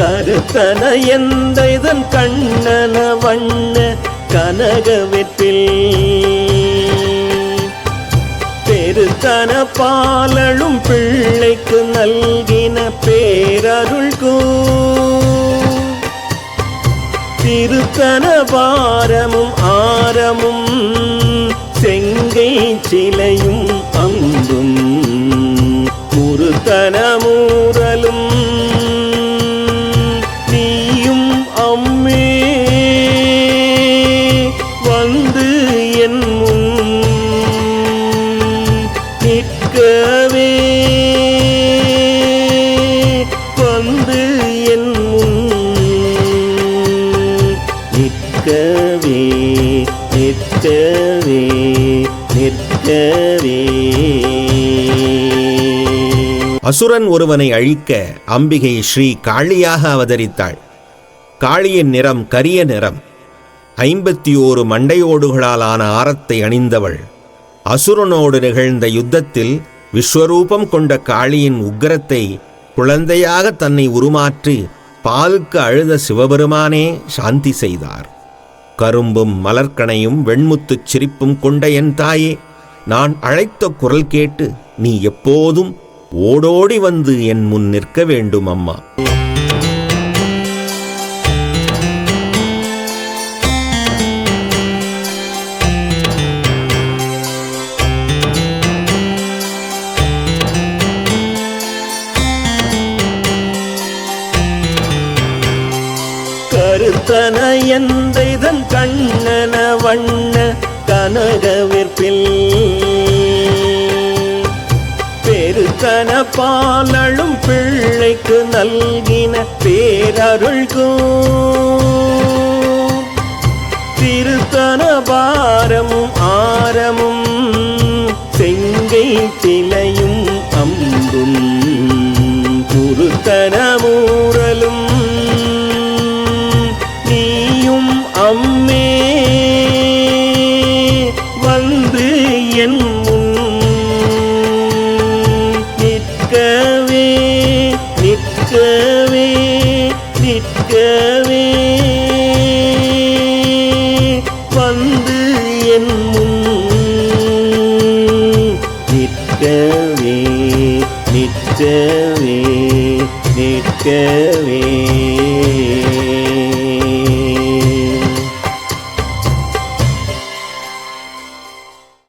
கருத்தன எந்த இதன் கண்ணன வண்ண கனக வெற்றில் பெருத்தன பாலழும் பிள்ளைக்கு நல்கின பேரருள்கூ திருத்தன பாரமும் ஆரமும் செங்கை சிலையும் அம்பும் முருத்தன நிற்கவே வந்து என் நிற்கவே நிற்கவே நிற்கவே. அசுரன் ஒருவனை அழிக்க அம்பிகை ஸ்ரீ காளியாக அவதரித்தாள். காளியின் நிறம் கரிய நிறம். ஐம்பத்தி ஓரு மண்டையோடுகளாலான ஆரத்தை அணிந்தவள். அசுரனோடு நிகழ்ந்த யுத்தத்தில் விஸ்வரூபம் கொண்ட காளியின் உக்கிரத்தை குழந்தையாக தன்னை உருமாற்றி பாலுக்கு அழுத சிவபெருமானே சாந்தி செய்தார். கரும்பும் மலர்க்கணையும் வெண்முத்துச் சிரிப்பும் கொண்ட என் தாயே நான் அழைத்த குரல் கேட்டு நீ எப்போதும் ஓடோடி வந்து என் முன் நிற்க வேண்டும் அம்மா. கருத்தன எந்த கண்ணன வண்ண கனகவிற்பில். பெருத்தன பாலழும் பிள்ளைக்கு நல்கின பேரருள்கும் திருத்தன பாரமும் ஆரமும் செங்கை திலையும் அம்பும். குருத்தன மூரலும் கேட்கவே. வந்து என் முன் நிற்கவே நிற்கவே நிற்கவே.